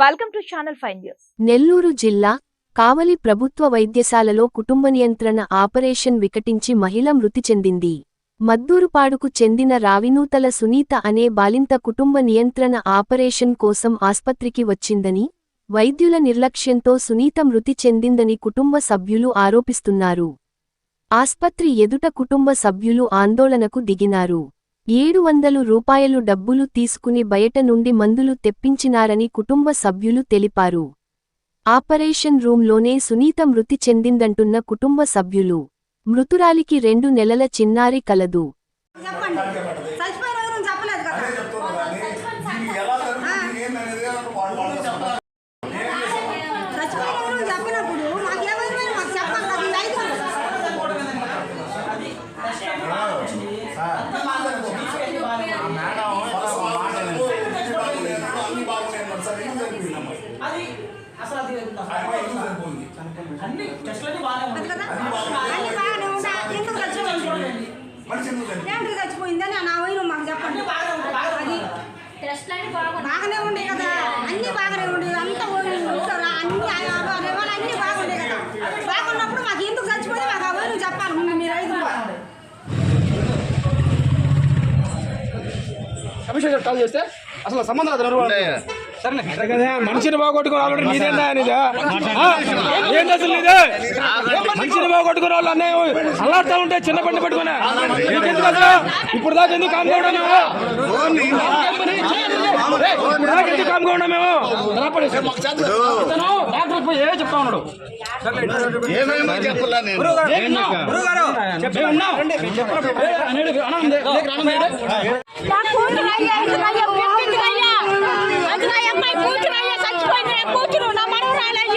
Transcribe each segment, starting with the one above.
Welcome to channel five news Nellore జిల్లా కావలి ప్రభుత్వ వైద్యశాలలో కుటుంబ నియంత్రణ ఆపరేషన్ వికటించి మహిళ మృతి చెందింది. మద్దూరుపాడుకు చెందిన రావినూతల సునీత అనే బాలింత కుటుంబ నియంత్రణ ఆపరేషన్ కోసం ఆస్పత్రికి వచ్చిందని వైద్యుల నిర్లక్ష్యంతో సునీత మృతి చెందిందని కుటుంబ సభ్యులు ఆరోపిస్తున్నారు. ఆస్పత్రి ఎదుట కుటుంబ సభ్యులు ఆందోళనకు దిగినారు. ఏడు వందలు రూపాయలు డబ్బులు తీసుకుని బయట నుండి మందులు తెప్పించినారని కుటుంబ సభ్యులు తెలిపారు. ఆపరేషన్ రూంలోనే సునీత మృతి చెందిందంటున్న కుటుంబ సభ్యులు. మృతురాలికి రెండు నెలల చిన్నారి కలదు చెప్పండి చచ్చిపోయిన ఎవరు చెప్పలేదు కదా చచ్చిపోయిన ఎవరు చెప్పినప్పుడు మాకు ఎవరు మాకు చెప్పాలి కదా ఈ ఐదు అది అసలు అది అన్ని టెస్ట్లన్నీ బాగానే ఉన్నాయి. చచ్చిపోయిందని నా వైరు మాకు చెప్పండి. అది బాగానే ఉండే కదా. అన్ని బాగానే ఉండే అంతా అన్ని అన్ని బాగుండే కదా. బాగున్నప్పుడు మాకు ఎందుకు చచ్చిపోయింది? మాకు ఆ వైరు చెప్పాలి. మీరు ఐదు కమిషన్ కాల్ చేస్తే అసలు సంబంధం మనిషిని వాళ్ళు నీదా? ఆ? ఏంది అసలు నీదే? మనిషిని బాగొట్టుకుని వాళ్ళు అన్నయ్య అల్లాడుతూ ఉంటే చిన్న పెట్టుకున్నా నీకెందుకు అసలు? ఇప్పుడు దాకా ఎందుకు కామ్గా ఉన్నాం మేము? ఏయ్, ఇప్పుడు దాకా ఎందుకు కామ్గా ఉన్నాం మేము? డాక్టర్ పోయి ఏ చెప్తా ఉన్నాడు ఏ ఉన్నాం?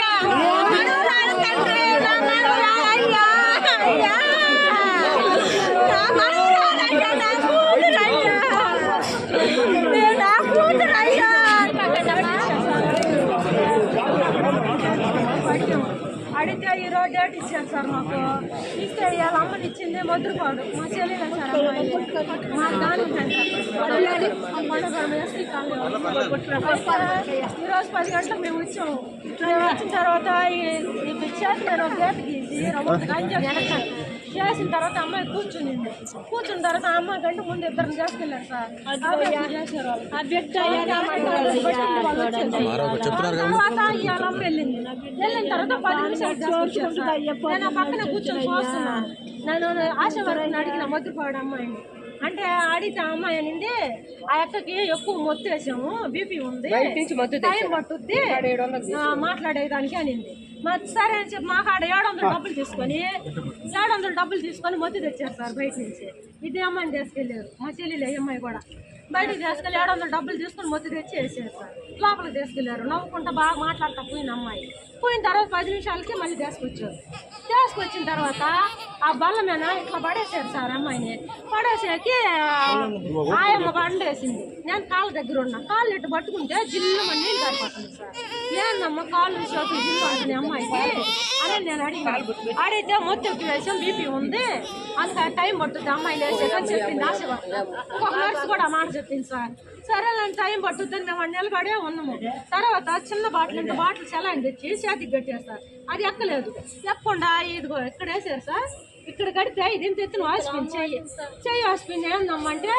Yeah. అడిగితే ఈ రోజు డేట్ ఇచ్చారు సార్ మాకు. ఇస్తే ఇవాళ అమ్మని ఇచ్చింది మధురపాడు మా చెల్లెలు సార్ అమ్మాయి. మా దాని ఎస్టీ ఈ రోజు పది గంటలకు మేము వచ్చాము. మేము వచ్చిన తర్వాత ఈ- ఈ గేట్ గీసి గంజ చేసిన తర్వాత అమ్మాయి కూర్చునింది. కూర్చున్న తర్వాత ఆ అమ్మాయి గంట ముందు ఇద్దరు చేసుకెళ్ళారు సార్. ఆ బిడ్డ తర్వాత ఇవాళ వెళ్ళింది. వెళ్ళిన తర్వాత పది నిమిషాలు. నేను పక్కన కూర్చొని చూస్తున్నాను నేను ఆశ వరకు అడిగిన మొద్దుపాడు అమ్మాయిని. అంటే అడిగితే ఆ అమ్మాయి అనింది ఆ అక్కకి ఎక్కువ మొత్తు వేసాము బీపీ ఉంది. టైం పట్టుద్ది. ఆ, మాట్లాడేదానికి అనింది. మరి సరే అని చెప్పి మాకు ఆడ ఏడు వందలు డబ్బులు తీసుకొని ఏడు వందలు డబ్బులు తీసుకొని మొత్తం తెచ్చారు సార్ బయట నుంచి. ఇది అమ్మాయిని తీసుకెళ్ళారు. మా చెల్లెలు ఈ అమ్మాయి కూడా. బయటకు తీసుకెళ్ళి ఏడు వందలు డబ్బులు తీసుకొని మొత్తం తెచ్చి వేసారు సార్. లోపలికి తీసుకెళ్ళారు. నవ్వుకుంటా బాగా మాట్లాడతా పోయిన అమ్మాయి. పోయిన తర్వాత పది నిమిషాలకి మళ్ళీ తీసుకొచ్చారు. తీసుకొచ్చిన తర్వాత ఆ బల్ల మీద ఇట్లా పడేసారు సార్ అమ్మాయిని. పడేసాకి ఆయమ్మ పండేసింది. నేను కాళ్ళ దగ్గర ఉన్నా. కాళ్ళు ఇట్టు పట్టుకుంటే జిల్లు మన నీళ్ళు సార్. ఏందమ్మా కాళ్ళు చేతులు జిల్లు అంటుంది అమ్మాయికి? అదే నేను అడిగాను. అడిగితే మొత్తం వేసాం బీపీ ఉంది. అందుకే టైం పడుతుంది. అమ్మాయి లేచాక చెప్పింది. ఆశ ఒక నర్స్ కూడా మాట చెప్పింది సార్. సరే నేను టైం పట్టుద్దని మేము నిలబడే ఉన్నాము. తర్వాత చిన్న బాటిల్ ఇంత బాటిల్ సెలాన్ తెచ్చి చేతికి కట్టేస్తారు. అది ఎక్కలేదు. ఎక్కకుండా ఇదిగో ఇక్కడ వేసారు సార్. ఇక్కడ కడితే ఇది ఇంత ఎత్తున వాసిపోయింది చెయ్యి చెయ్యి వాసిపోయింది ఏందమ్మంటే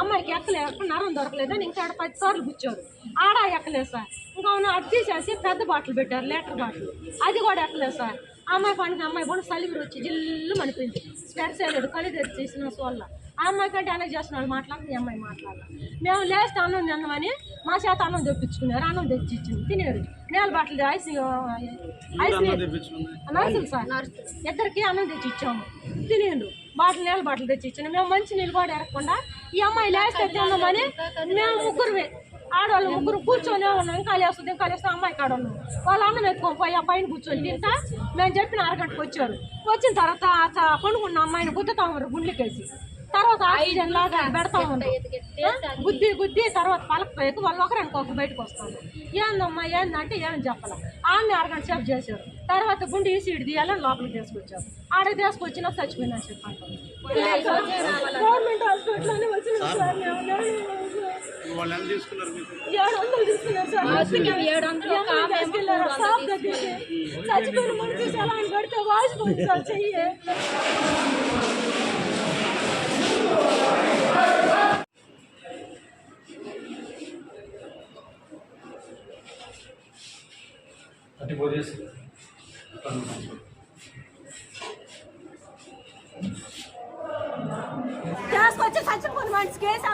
అమ్మాయికి ఎక్కలేదు ఎక్కడ నరం దొరకలేదని ఇంకా ఆడ పది సార్లు కూర్చోరు. ఆడ ఎక్కలేదు సార్. ఇంకా అవును అది తీసేసి పెద్ద బాటిల్ పెట్టారు లీటర్ బాటిల్. అది కూడా ఎక్కలేదు సార్. అమ్మాయి పండుగ అమ్మాయి కూడా సలివిరి వచ్చి జిల్లు అనిపించింది స్పెట్స్ వేయలేదు కళ్ళు తెచ్చేసిన వల్ల ఆ అమ్మాయి కంటే అలాగే చేస్తున్నాడు మాట్లాడి ఈ అమ్మాయి మాట్లాడాలి. మేము లేస్తే అన్నం తిన్నామని మా చేత అన్నం తెప్పించుకున్నారు అన్నం తెచ్చి ఇచ్చింది తినేరు నేల బాటలు ఐస్ ఐస్ నర్సులు సార్. ఇద్దరికి అన్నం తెచ్చి ఇచ్చాము తినేండు. బాటిల్ నీళ్ళ బాటిల్ తెచ్చి ఇచ్చాను మేము మంచి నీళ్ళు కూడా ఎరగకుండా ఈ అమ్మాయి లేస్తే తిన్నామని మేము ముగ్గురువే ఆడవాళ్ళు ముగ్గురు కూర్చొని ఉన్నాం ఇంకా లేస్తుంది ఇంకా లేస్తే అమ్మాయి కాడ ఉన్నాం. వాళ్ళ అన్నం ఎత్తుకొని పోయి ఆ పైన కూర్చొని తింటా. మేము చెప్పిన అరగంటకు వచ్చారు. వచ్చిన తర్వాత పండుకున్న అమ్మాయిని గుద్దుతాం గుండెకేసి తర్వాత ఆక్సిజన్ లాగా పెడతా ఉంటాం గుద్ది గుద్ది తర్వాత పలకపోయాక వాళ్ళు ఒకరు బయటకు వస్తాను ఏందమ్మా ఏందంటే ఏమని చెప్పాల. ఆమె అరగంట సేపు చేశారు. తర్వాత గుండె ఈసీడి తీయాలని లోపలికి తీసుకొచ్చారు. ఆడ తీసుకొచ్చినా చచ్చిపోయినా చెప్పండి గవర్నమెంట్ హాస్పిటల్లోనే వచ్చిన సార్ ఏడు వందలు తీసుకున్నారు సార్. చచ్చిపోయిన మనిషి సెలాన్ కడితే వాసిపోయింది సార్ చెయ్యి.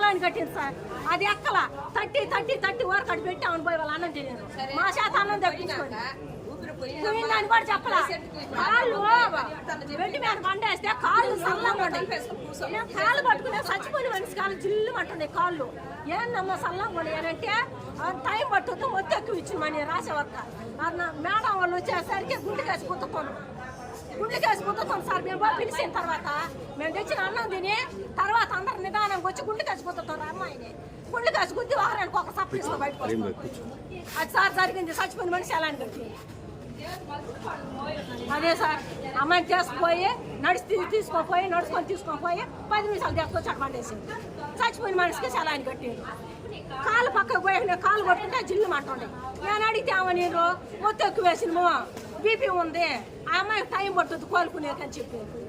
కేసు అని కట్టింది సార్. అది ఎక్కల? తట్టి తట్టి తట్టి వరకు అటు పెట్టి అవును పోయి వాళ్ళు అన్నం తినారు మా చేత అన్నం తెప్పించుకోండి పోయిందని కూడా చెప్పలా? కాళ్ళు వెండి మీద పండేస్తే కాళ్ళు సల్లంగా నేను కాళ్ళు పట్టుకునే చచ్చిపోయిన మనిషి కాళ్ళు జిల్లు అంటున్నాయి కాళ్ళు. ఏందమ్మా సల్లంగా ఉన్నాయంటే టైం పట్టుతో మొత్తం ఎక్కువ ఇచ్చింది మన రాసే వర్క మేడం వాళ్ళు వచ్చేసరికి గుండెకేసి కుట్టుకోను గుండెకేసి కుట్టుతాం సార్ మేము పోయి పిలిచిన తర్వాత మేము తెచ్చిన అన్నం తిని తర్వాత అందరు నిదానంగా వచ్చి గుండెకేసి కుట్టుతారు అమ్మాయిని. గుండెకేసి గుద్ది వారానికి ఒక సప్పు ఇస్తాం బయటకు అది సార్ జరిగింది చచ్చిపోయిన మనిషి ఎలా అదే సార్ అమ్మాయిని తీసుకుపోయి నడిచి తీసుకోపోయి నడుచుకొని తీసుకొని పోయి పది నిమిషాలు తీసుకొచ్చి అక్కడ పండేసింది. చచ్చిపోయిన మనిషికి సెలాయిని కట్టిండు కాలు పక్కకు పోయి నేను కాలు కొట్టుకుంటే జిల్లు మంటుండే నేను అడిగితే ఆమె నీరు మొత్తం ఎక్కువ వేసినము బీపీ ఉంది. ఆ అమ్మాయికి టైం పట్టుద్ది కోలుకునేకని చెప్పారు